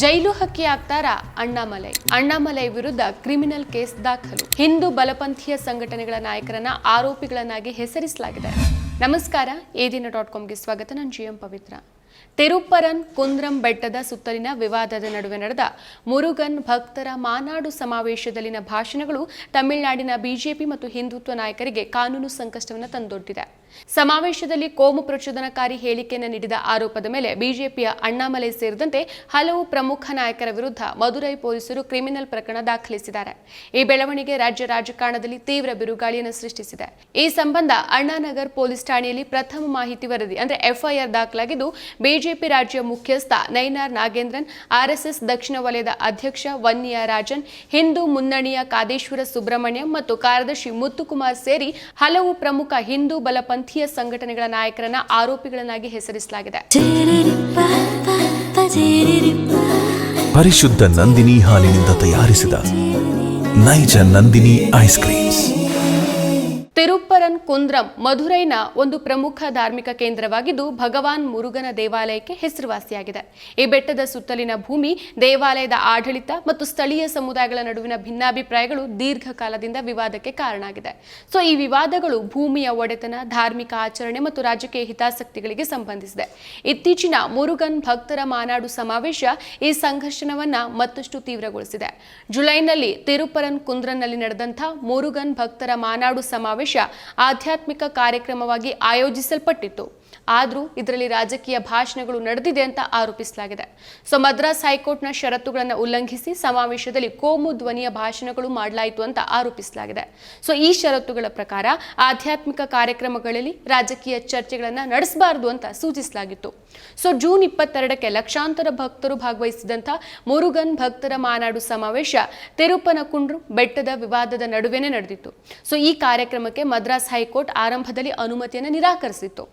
ಜೈಲು ಹಕ್ಕಿ ಆಗ್ತಾರ ಅಣ್ಣಾಮಲೈ? ಅಣ್ಣಾಮಲೈ ವಿರುದ್ಧ ಕ್ರಿಮಿನಲ್ ಕೇಸ್ ದಾಖಲು. ಹಿಂದೂ ಬಲಪಂಥೀಯ ಸಂಘಟನೆಗಳ ನಾಯಕರನ್ನ ಆರೋಪಿಗಳನ್ನಾಗಿ ಹೆಸರಿಸಲಾಗಿದೆ. ನಮಸ್ಕಾರ, ಎ ದಿನ ಡಾಟ್ ಕಾಮ್ಗೆ ಸ್ವಾಗತ. ನಾನು ಜಿ ಎಂ ಪವಿತ್ರ. ತಿರುಪ್ಪರನ್ ಕುಂದ್ರಂ ಬೆಟ್ಟದ ಸುತ್ತಲಿನ ವಿವಾದದ ನಡುವೆ ನಡೆದ ಮುರುಗನ್ ಭಕ್ತರ ಮಾನಾಡು ಸಮಾವೇಶದಲ್ಲಿನ ಭಾಷಣಗಳು ತಮಿಳುನಾಡಿನ ಬಿಜೆಪಿ ಮತ್ತು ಹಿಂದುತ್ವ ನಾಯಕರಿಗೆ ಕಾನೂನು ಸಂಕಷ್ಟವನ್ನು ತಂದೊಡ್ಡಿದೆ. ಸಮಾವೇಶದಲ್ಲಿ ಕೋಮು ಪ್ರಚೋದನಕಾರಿ ಹೇಳಿಕೆಯನ್ನು ನೀಡಿದ ಆರೋಪದ ಮೇಲೆ ಬಿಜೆಪಿಯ ಅಣ್ಣಾಮಲೆ ಸೇರಿದಂತೆ ಹಲವು ಪ್ರಮುಖ ನಾಯಕರ ವಿರುದ್ಧ ಮಧುರೈ ಪೊಲೀಸರು ಕ್ರಿಮಿನಲ್ ಪ್ರಕರಣ ದಾಖಲಿಸಿದ್ದಾರೆ. ಈ ಬೆಳವಣಿಗೆ ರಾಜ್ಯ ರಾಜಕಾರಣದಲ್ಲಿ ತೀವ್ರ ಬಿರುಗಾಳಿಯನ್ನು ಸೃಷ್ಟಿಸಿದೆ. ಈ ಸಂಬಂಧ ಅಣ್ಣಾನಗರ್ ಪೊಲೀಸ್ ಠಾಣೆಯಲ್ಲಿ ಪ್ರಥಮ ಮಾಹಿತಿ ವರದಿ, ಅಂದ್ರೆ ಎಫ್ಐಆರ್ ದಾಖಲಾಗಿದ್ದು, ಬಿಜೆಪಿ ರಾಜ್ಯ ಮುಖ್ಯಸ್ಥ ನೈನಾರ್ ನಾಗೇಂದ್ರನ್ ಆರ್ಎಸ್ಎಸ್ ದಕ್ಷಿಣ ವಲಯದ ಅಧ್ಯಕ್ಷ ವನ್ನಿಯ ರಾಜನ್, ಹಿಂದೂ ಮುನ್ನಣಿಯ ಕಾದೇಶ್ವರ ಸುಬ್ರಹ್ಮಣ್ಯಂ ಮತ್ತು ಕಾರ್ಯದರ್ಶಿ ಮುತ್ತುಕುಮಾರ್ ಸೇರಿ ಹಲವು ಪ್ರಮುಖ ಹಿಂದೂ ಬಲಪಂಥೀಯ ಸಂಘಟನೆಗಳ ನಾಯಕರನ್ನ ಆರೋಪಿಗಳನ್ನಾಗಿ ಹೆಸರಿಸಲಾಗಿದೆ. ಪರಿಶುದ್ಧ ನಂದಿನಿ ಹಾಲಿನಿಂದ ತಯಾರಿಸಿದ ನೈಜ Nandini ice creams. Thirupparankundram ಮಧುರೈನ ಒಂದು ಪ್ರಮುಖ ಧಾರ್ಮಿಕ ಕೇಂದ್ರವಾಗಿದ್ದು ಭಗವಾನ್ ಮುರುಗನ ದೇವಾಲಯಕ್ಕೆ ಹೆಸರುವಾಸಿಯಾಗಿದೆ. ಈ ಬೆಟ್ಟದ ಸುತ್ತಲಿನ ಭೂಮಿ, ದೇವಾಲಯದ ಆಡಳಿತ ಮತ್ತು ಸ್ಥಳೀಯ ಸಮುದಾಯಗಳ ನಡುವಿನ ಭಿನ್ನಾಭಿಪ್ರಾಯಗಳು ದೀರ್ಘಕಾಲದಿಂದ ವಿವಾದಕ್ಕೆ ಕಾರಣ ಆಗಿದೆ ಸೊ, ಈ ವಿವಾದಗಳು ಭೂಮಿಯ ಒಡೆತನ, ಧಾರ್ಮಿಕ ಆಚರಣೆ ಮತ್ತು ರಾಜಕೀಯ ಹಿತಾಸಕ್ತಿಗಳಿಗೆ ಸಂಬಂಧಿಸಿದೆ. ಇತ್ತೀಚಿನ ಮುರುಗನ್ ಭಕ್ತರ ಮಾನಾಡು ಸಮಾವೇಶ ಈ ಸಂಘರ್ಷಣವನ್ನ ಮತ್ತಷ್ಟು ತೀವ್ರಗೊಳಿಸಿದೆ. ಜುಲೈನಲ್ಲಿ ತಿರುಪರನ್ ಕುಂದ್ರನ್ನಲ್ಲಿ ನಡೆದಂತಹ ಮುರುಗನ್ ಭಕ್ತರ ಮಾನಾಡು ಸಮಾವೇಶ ಆಧ್ಯಾತ್ಮಿಕ ಕಾರ್ಯಕ್ರಮವಾಗಿ ಆಯೋಜಿಸಲ್ಪಟ್ಟಿತ್ತು. ಆದರೂ ಇದರಲ್ಲಿ ರಾಜಕೀಯ ಭಾಷಣಗಳು ನಡೆದಿದೆ ಅಂತ ಆರೋಪಿಸಲಾಗಿದೆ. ಸೊ, ಮದ್ರಾಸ್ ಹೈಕೋರ್ಟ್ನ ಷರತ್ತುಗಳನ್ನು ಉಲ್ಲಂಘಿಸಿ ಸಮಾವೇಶದಲ್ಲಿ ಕೋಮು ಧ್ವನಿಯ ಭಾಷಣಗಳು ಮಾಡಲಾಯಿತು ಅಂತ ಆರೋಪಿಸಲಾಗಿದೆ. ಸೊ, ಈ ಷರತ್ತುಗಳ ಪ್ರಕಾರ ಆಧ್ಯಾತ್ಮಿಕ ಕಾರ್ಯಕ್ರಮಗಳಲ್ಲಿ ರಾಜಕೀಯ ಚರ್ಚೆಗಳನ್ನು ನಡೆಸಬಾರದು ಅಂತ ಸೂಚಿಸಲಾಗಿತ್ತು. ಸೊ, ಜೂನ್ ಇಪ್ಪತ್ತೆರಡಕ್ಕೆ ಲಕ್ಷಾಂತರ ಭಕ್ತರು ಭಾಗವಹಿಸಿದಂಥ ಮುರುಗನ್ ಭಕ್ತರ ಮಾನಾಡು ಸಮಾವೇಶ ತಿರುಪನಕುಂಡ್ರು ಬೆಟ್ಟದ ವಿವಾದದ ನಡುವೆನೇ ನಡೆದಿತ್ತು. ಸೊ, ಈ ಕಾರ್ಯಕ್ರಮಕ್ಕೆ ಮದ್ರಾಸ್ ಹೈಕೋರ್ಟ್ ಆರಂಭದಲ್ಲಿ ಅನುಮತಿಯನ್ನು ನಿರಾಕರಿಸಿತ್ತು.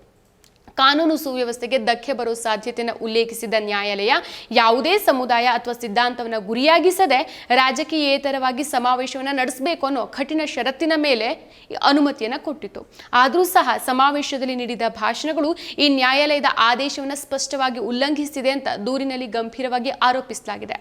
ಕಾನೂನು ಸುವ್ಯವಸ್ಥೆಗೆ ಧಕ್ಕೆ ಬರೋ ಸಾಧ್ಯತೆಯನ್ನು ಉಲ್ಲೇಖಿಸಿದ ನ್ಯಾಯಾಲಯ ಯಾವುದೇ ಸಮುದಾಯ ಅಥವಾ ಸಿದ್ಧಾಂತವನ್ನು ಗುರಿಯಾಗಿಸದೆ ರಾಜಕೀಯೇತರವಾಗಿ ಸಮಾವೇಶವನ್ನು ನಡೆಸಬೇಕು ಅನ್ನೋ ಕಠಿಣ ಷರತ್ತಿನ ಮೇಲೆ ಅನುಮತಿಯನ್ನು ಕೊಟ್ಟಿತು ಆದರೂ ಸಹ ಸಮಾವೇಶದಲ್ಲಿ ನೀಡಿದ ಭಾಷಣಗಳು ಈ ನ್ಯಾಯಾಲಯದ ಆದೇಶವನ್ನು ಸ್ಪಷ್ಟವಾಗಿ ಉಲ್ಲಂಘಿಸಿದೆ ಅಂತ ದೂರಿನಲ್ಲಿ ಗಂಭೀರವಾಗಿ ಆರೋಪಿಸಲಾಗಿದೆ.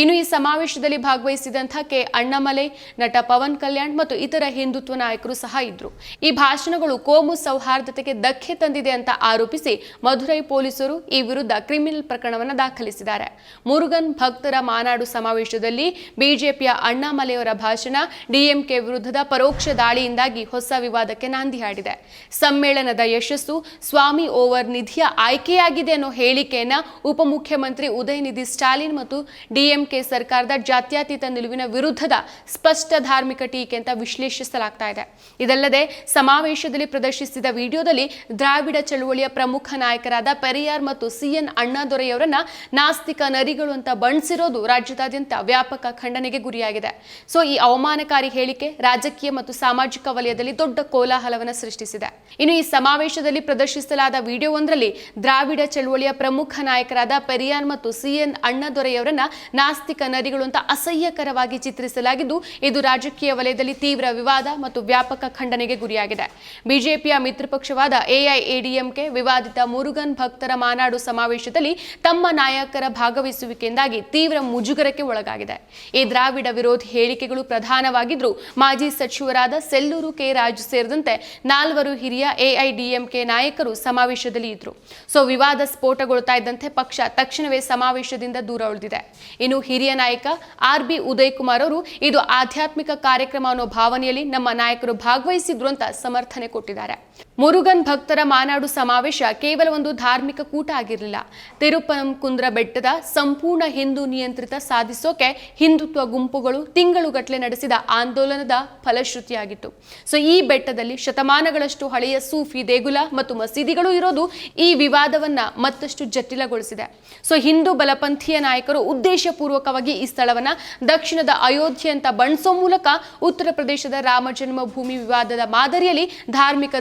ಇನ್ನು ಈ ಸಮಾವೇಶದಲ್ಲಿ ಭಾಗವಹಿಸಿದಂಥ ಕೆ. ಅಣ್ಣಾಮಲೈ, ನಟ ಪವನ್ ಕಲ್ಯಾಣ್ ಮತ್ತು ಇತರ ಹಿಂದುತ್ವ ನಾಯಕರು ಸಹ ಇದ್ರು. ಈ ಭಾಷಣಗಳು ಕೋಮು ಸೌಹಾರ್ದತೆಗೆ ಧಕ್ಕೆ ತಂದಿದೆ ಅಂತ ಆರೋಪಿಸಿ ಮಧುರೈ ಪೊಲೀಸರು ಈ ವಿರುದ್ಧ ಕ್ರಿಮಿನಲ್ ಪ್ರಕರಣವನ್ನು ದಾಖಲಿಸಿದ್ದಾರೆ. ಮುರುಗನ್ ಭಕ್ತರ ಮಾನಾಡು ಸಮಾವೇಶದಲ್ಲಿ ಬಿಜೆಪಿಯ ಅಣ್ಣಾಮಲೆಯವರ ಭಾಷಣ ಡಿಎಂಕೆ ವಿರುದ್ಧದ ಪರೋಕ್ಷ ದಾಳಿಯಿಂದಾಗಿ ಹೊಸ ವಿವಾದಕ್ಕೆ ನಾಂದಿ ಹಾಡಿದೆ. ಸಮ್ಮೇಳನದ ಯಶಸ್ಸು ಸ್ವಾಮಿ ಓವರ್ ನಿಧಿಯ ಆಯ್ಕೆಯಾಗಿದೆ ಅನ್ನೋ ಹೇಳಿಕೆಯನ್ನ ಉಪಮುಖ್ಯಮಂತ್ರಿ ಉದಯನಿಧಿ ಸ್ಟಾಲಿನ್ ಮತ್ತು ಡಿಎಂಕೆ ಸರ್ಕಾರದ ಜಾತ್ಯತೀತ ನಿಲುವಿನ ವಿರುದ್ಧದ ಸ್ಪಷ್ಟ ಧಾರ್ಮಿಕ ಟೀಕೆ ಅಂತ ವಿಶ್ಲೇಷಿಸಲಾಗ್ತಾ ಇದೆ. ಇದಲ್ಲದೆ ಸಮಾವೇಶದಲ್ಲಿ ಪ್ರದರ್ಶಿಸಿದ ವಿಡಿಯೋದಲ್ಲಿ ದ್ರಾವಿಡ ಚಳುವಳಿಯ ಪ್ರಮುಖ ನಾಯಕರಾದ ಪೆರಿಯಾರ್ ಮತ್ತು ಸಿಎನ್ ಅಣ್ಣಾದೊರೆಯವರನ್ನ ನಾಸ್ತಿಕ ನರಿಗಳು ಅಂತ ಬಣ್ಸಿರೋದು ರಾಜ್ಯದಾದ್ಯಂತ ವ್ಯಾಪಕ ಖಂಡನೆಗೆ ಗುರಿಯಾಗಿದೆ. ಸೊ, ಈ ಅವಮಾನಕಾರಿ ಹೇಳಿಕೆ ರಾಜಕೀಯ ಮತ್ತು ಸಾಮಾಜಿಕ ವಲಯದಲ್ಲಿ ದೊಡ್ಡ ಕೋಲಾಹಲವನ್ನು ಸೃಷ್ಟಿಸಿದೆ. ಇನ್ನು ಈ ಸಮಾವೇಶದಲ್ಲಿ ಪ್ರದರ್ಶಿಸಲಾದ ವಿಡಿಯೋವೊಂದರಲ್ಲಿ ದ್ರಾವಿಡ ಚಳುವಳಿಯ ಪ್ರಮುಖ ನಾಯಕರಾದ ಪೆರಿಯಾರ್ ಮತ್ತು ಸಿಎನ್ ಅಣ್ಣಾದೊರೆಯವರನ್ನ ನಾಸ್ತಿಕ ನರಿಗಳು ಅಂತ ಅಸಹ್ಯಕರವಾಗಿ ಚಿತ್ರಿಸಲಾಗಿದ್ದು, ಇದು ರಾಜಕೀಯ ವಲಯದಲ್ಲಿ ತೀವ್ರ ವಿವಾದ ಮತ್ತು ವ್ಯಾಪಕ ಖಂಡನೆಗೆ ಗುರಿಯಾಗಿದೆ. ಬಿಜೆಪಿಯ ಮಿತ್ರ ಪಕ್ಷವಾದ ಎಐಎಡಿಎಂಕೆ ವಿವಾದಿತ ಮುರುಗನ್ ಭಕ್ತರ ಮಾನಾಡು ಸಮಾವೇಶದಲ್ಲಿ ತಮ್ಮ ನಾಯಕರ ಭಾಗವಹಿಸುವಿಕೆಯಿಂದಾಗಿ ತೀವ್ರ ಮುಜುಗರಕ್ಕೆ ಒಳಗಾಗಿದೆ. ಈ ದ್ರಾವಿಡ ವಿರೋಧಿ ಹೇಳಿಕೆಗಳು ಪ್ರಧಾನವಾಗಿದ್ರು, ಮಾಜಿ ಸಚಿವರಾದ ಸೆಲ್ಲೂರು ಕೆ ರಾಜು ಸೇರಿದಂತೆ ನಾಲ್ವರು ಹಿರಿಯ ಎಐಡಿಎಂಕೆ ನಾಯಕರು ಸಮಾವೇಶದಲ್ಲಿ ಇದ್ರು. ಸೊ, ವಿವಾದ ಸ್ಫೋಟಗೊಳ್ತಾ ಇದ್ದಂತೆ ಪಕ್ಷ ತಕ್ಷಣವೇ ಸಮಾವೇಶದಿಂದ ದೂರ ಉಳಿದಿದೆ. ಇನ್ನು ಹಿರಿಯ ನಾಯಕ ಆರ್ ಬಿ ಉದಯ್ ಕುಮಾರ್ ಅವರು ಇದು ಆಧ್ಯಾತ್ಮಿಕ ಕಾರ್ಯಕ್ರಮ ಅನ್ನೋ ಭಾವನೆಯಲ್ಲಿ ನಮ್ಮ ನಾಯಕರು ಭಾಗವಹಿಸಿದ್ರು ಅಂತ ಸಮರ್ಥನೆ ಕೊಟ್ಟಿದ್ದಾರೆ. ಮುರುಗನ್ ಭಕ್ತರ ಮಾನಾಡು ಸಮಾವೇಶ ಕೇವಲ ಒಂದು ಧಾರ್ಮಿಕ ಕೂಟ ಆಗಿರಲಿಲ್ಲ. ತಿರುಪನಂ ಕುಂದ್ರ ಬೆಟ್ಟದ ಸಂಪೂರ್ಣ ಹಿಂದೂ ನಿಯಂತ್ರಿತ ಸಾಧಿಸೋಕೆ ಹಿಂದುತ್ವ ಗುಂಪುಗಳು ತಿಂಗಳುಗಟ್ಟಲೆ ನಡೆಸಿದ ಆಂದೋಲನದ ಫಲಶ್ರುತಿಯಾಗಿತ್ತು. ಸೊ, ಈ ಬೆಟ್ಟದಲ್ಲಿ ಶತಮಾನಗಳಷ್ಟು ಹಳೆಯ ಸೂಫಿ ದೇಗುಲ ಮತ್ತು ಮಸೀದಿಗಳು ಇರೋದು ಈ ವಿವಾದವನ್ನ ಮತ್ತಷ್ಟು ಜಟಿಲಗೊಳಿಸಿದೆ. ಸೊ, ಹಿಂದೂ ಬಲಪಂಥೀಯ ನಾಯಕರು ಉದ್ದೇಶಪೂರ್ವಕವಾಗಿ ಈ ಸ್ಥಳವನ್ನ ದಕ್ಷಿಣದ ಅಯೋಧ್ಯೆ ಅಂತ ಬಣ್ಸೋ ಮೂಲಕ ಉತ್ತರ ಪ್ರದೇಶದ ರಾಮ ಜನ್ಮಭೂಮಿ ವಿವಾದದ ಮಾದರಿಯಲ್ಲಿ ಧಾರ್ಮಿಕ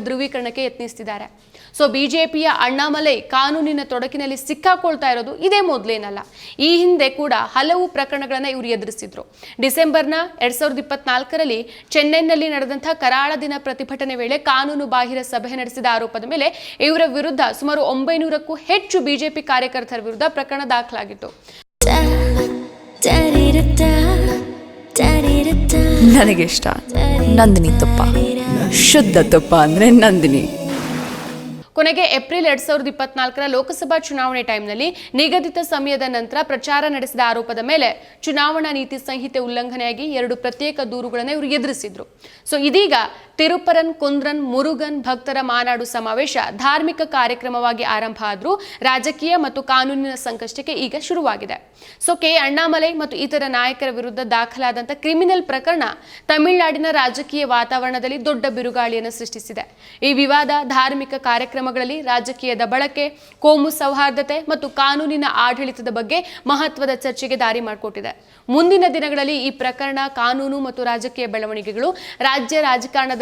ಧ್ರುವೀಕರಣಕ್ಕೆ ಯತ್ನಿಸ್ತಿದ್ದಾರೆ ಸೊ ಬಿಜೆಪಿಯ ಅಣ್ಣಾಮಲೈ ಕಾನೂನಿನ ತೊಡಕಿನಲ್ಲಿ ಸಿಕ್ಕಾಕೊಳ್ತಾ ಇರೋದು ಇದೇ ಮೊದಲೇನಲ್ಲ ಈ ಹಿಂದೆ ಕೂಡ ಹಲವು ಪ್ರಕರಣಗಳನ್ನು ಇವರು ಎದುರಿಸಿದ್ರು ಡಿಸೆಂಬರ್ನ ಎರಡ್ ಸಾವಿರದ ಇಪ್ಪತ್ನಾಲ್ಕರಲ್ಲಿ ಚೆನ್ನೈನಲ್ಲಿ ನಡೆದಂತಹ ಕರಾಳ ದಿನ ಪ್ರತಿಭಟನೆ ವೇಳೆ ಕಾನೂನು ಬಾಹಿರ ಸಭೆ ನಡೆಸಿದ ಆರೋಪದ ಮೇಲೆ ಇವರ ವಿರುದ್ಧ ಸುಮಾರು ಒಂಬೈನೂರಕ್ಕೂ ಹೆಚ್ಚು ಬಿಜೆಪಿ ಕಾರ್ಯಕರ್ತರ ವಿರುದ್ಧ ಪ್ರಕರಣ ದಾಖಲಾಗಿತ್ತು ನನಗೆ ಇಷ್ಟ ನಂದಿನಿ ತುಪ್ಪ. ಶುದ್ಧ ತುಪ್ಪ ಅಂದ್ರೆ ನಂದಿನಿ. ಕೊನೆಗೆ ಏಪ್ರಿಲ್ ಎರಡ್ ಸಾವಿರದ ಇಪ್ಪತ್ನಾಲ್ಕರ ಲೋಕಸಭಾ ಚುನಾವಣೆ ಟೈಮ್ನಲ್ಲಿ ನಿಗದಿತ ಸಮಯದ ನಂತರ ಪ್ರಚಾರ ನಡೆಸಿದ ಆರೋಪದ ಮೇಲೆ ಚುನಾವಣಾ ನೀತಿ ಸಂಹಿತೆ ಉಲ್ಲಂಘನೆಯಾಗಿ ಎರಡು ಪ್ರತ್ಯೇಕ ದೂರುಗಳನ್ನು ಇವರು ಎದುರಿಸಿದ್ರು. ಸೊ ಇದೀಗ ತಿರುಪರನ್, ಕುಂದ್ರನ್, ಮುರುಗನ್ ಭಕ್ತರ ಮಾನಾಡು ಸಮಾವೇಶ ಧಾರ್ಮಿಕ ಕಾರ್ಯಕ್ರಮವಾಗಿ ಆರಂಭ ಆದರೂ ರಾಜಕೀಯ ಮತ್ತು ಕಾನೂನಿನ ಸಂಕಷ್ಟಕ್ಕೆ ಈಗ ಶುರುವಾಗಿದೆ. So, K. ಅಣ್ಣಾಮಲೈ ಮತ್ತು ಇತರ ನಾಯಕರ ವಿರುದ್ಧ ದಾಖಲಾದಂಥ ಕ್ರಿಮಿನಲ್ ಪ್ರಕರಣ ತಮಿಳುನಾಡಿನ ರಾಜಕೀಯ ವಾತಾವರಣದಲ್ಲಿ ದೊಡ್ಡ ಬಿರುಗಾಳಿಯನ್ನು ಸೃಷ್ಟಿಸಿದೆ. ಈ ವಿವಾದ ಧಾರ್ಮಿಕ ಕಾರ್ಯಕ್ರಮಗಳಲ್ಲಿ ರಾಜಕೀಯದ ಬಳಕೆ, ಕೋಮು ಸೌಹಾರ್ದತೆ ಮತ್ತು ಕಾನೂನಿನ ಆಡಳಿತದ ಬಗ್ಗೆ ಮಹತ್ವದ ಚರ್ಚೆಗೆ ದಾರಿ ಮಾಡಿಕೊಟ್ಟಿದೆ. ಮುಂದಿನ ದಿನಗಳಲ್ಲಿ ಈ ಪ್ರಕರಣ, ಕಾನೂನು ಮತ್ತು ರಾಜಕೀಯ ಬೆಳವಣಿಗೆಗಳು ರಾಜ್ಯ ರಾಜಕಾರಣದ